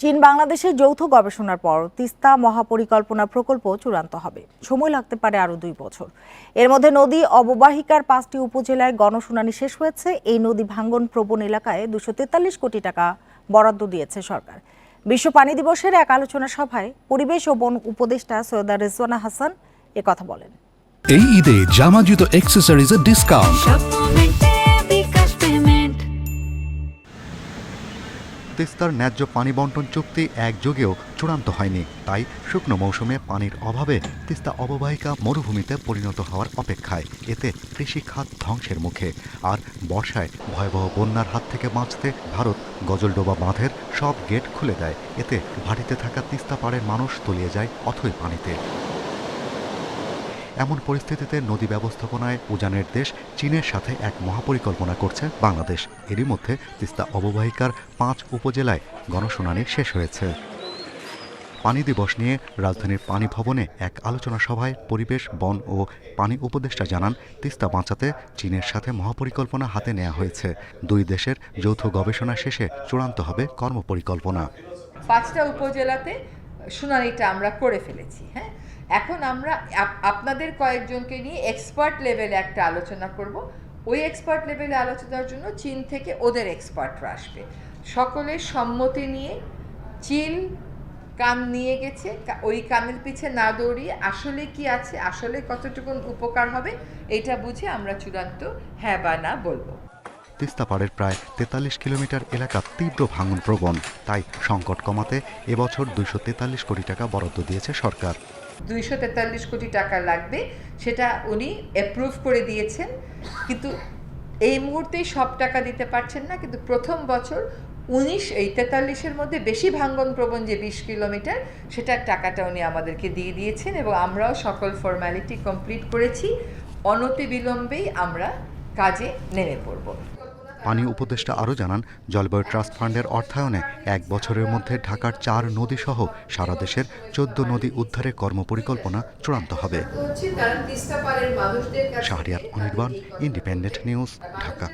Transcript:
চীন বাংলাদেশের যৌথ গবেষণার পর তিস্তা মহাপরিকল্পনা প্রকল্প চূড়ান্ত হবে। সময় লাগতে পারে আরও দুই বছর। এর মধ্যে নদী অববাহিকার পাঁচটি উপজেলায় গণশুনানি শেষ হয়েছে। এই নদী ভাঙ্গন প্রবণ এলাকায় দুশো তেতাল্লিশ কোটি টাকা বরাদ্দ দিয়েছে সরকার। বিশ্ব পানি দিবসের এক আলোচনা সভায় পরিবেশ ও বন উপদেষ্টা সৈয়দা রেজওয়ানা হাসান কথা বলেন। এই ঈদে জামা জুতো অ্যাক্সেসরিজের ডিসকাউন্ট তিস্তার ন্যায্য পানি বন্টন চুক্তি একযোগেও চূড়ান্ত হয়নি। তাই শুকনো মৌসুমে পানির অভাবে তিস্তা অববাহিকা মরুভূমিতে পরিণত হওয়ার অপেক্ষায় এতে কৃষি খাত ধ্বংসের মুখে। আর বর্ষায় ভয়াবহ বন্যার হাত থেকে বাঁচতে ভারত গজলডোবা বাঁধের সব গেট খুলে দেয়। এতে ভাটিতে থাকা তিস্তা পাড়ের মানুষ তলিয়ে যায় অথই পানিতে। এমন পরিস্থিতিতে নদী ব্যবস্থাপনায় উজানের দেশ চীনের সাথে এক মহাপরিকল্পনা করছে বাংলাদেশ। এরই মধ্যে তিস্তা অববাহিকার পাঁচ উপজেলায় গণশুনানি শেষ হয়েছে। পানি দিবস নিয়ে রাজধানীর পানি ভবনে এক আলোচনা সভায় পরিবেশ, বন ও পানি উপদেষ্টা জানান, তিস্তা বাঁচাতে চীনের সাথে মহাপরিকল্পনা হাতে নেওয়া হয়েছে। দুই দেশের যৌথ গবেষণা শেষে চূড়ান্ত হবে কর্মপরিকল্পনা। পাঁচটা উপজেলাতে শুনানিটা আমরা করে ফেলেছি হ্যাঁ? এখন আমরা আপ- আপনাদের কয়েকজনকে নিয়ে এক্সপার্ট লেভেলে একটা আলোচনা করব। ওই এক্সপার্ট লেভেলে আলোচনার জন্য চীন থেকে ওদের এক্সপার্টরা আসবে। সকলের সম্মতি নিয়ে চীন কান নিয়ে গেছে ওই কানের পিছে না দৌড়িয়ে আসলে কি আছে, আসলে কতটুকু উপকার হবে, এটা বুঝে আমরা চূড়ান্ত হ্যাঁ বা না বলব। তিস্তা পাড়ের প্রায় তেতাল্লিশ কিলোমিটার এলাকা তীব্র ভাঙন প্রবণ। তাই সংকট কমাতে এবছর দুইশো তেতাল্লিশ কোটি টাকা বরাদ্দ দিয়েছে সরকার। দুইশো তেতাল্লিশ কোটি টাকা লাগবে, সেটা উনি অ্যাপ্রুভ করে দিয়েছেন। কিন্তু এই মুহূর্তেই সব টাকা দিতে পারছেন না, কিন্তু প্রথম বছর উনিশ, এই তেতাল্লিশের মধ্যে বেশি ভাঙ্গন প্রবণ যে বিশ কিলোমিটার, সেটার টাকাটা উনি আমাদেরকে দিয়ে দিয়েছেন এবং আমরাও সকল ফর্ম্যালিটি কমপ্লিট করেছি। অনতি বিলম্বেই আমরা কাজে নেমে পড়ব। পানি উপদেষ্টা আরও জানান জলবায়ু ট্রাস্ট ফান্ডের অর্থায়নে এক বছরের মধ্যে ঢাকার চার নদীসহ সারা দেশের চোদ্দ নদী উদ্ধারের কর্মপরিকল্পনা চূড়ান্ত হবে। Shahriar Anirban Independent News Dhaka.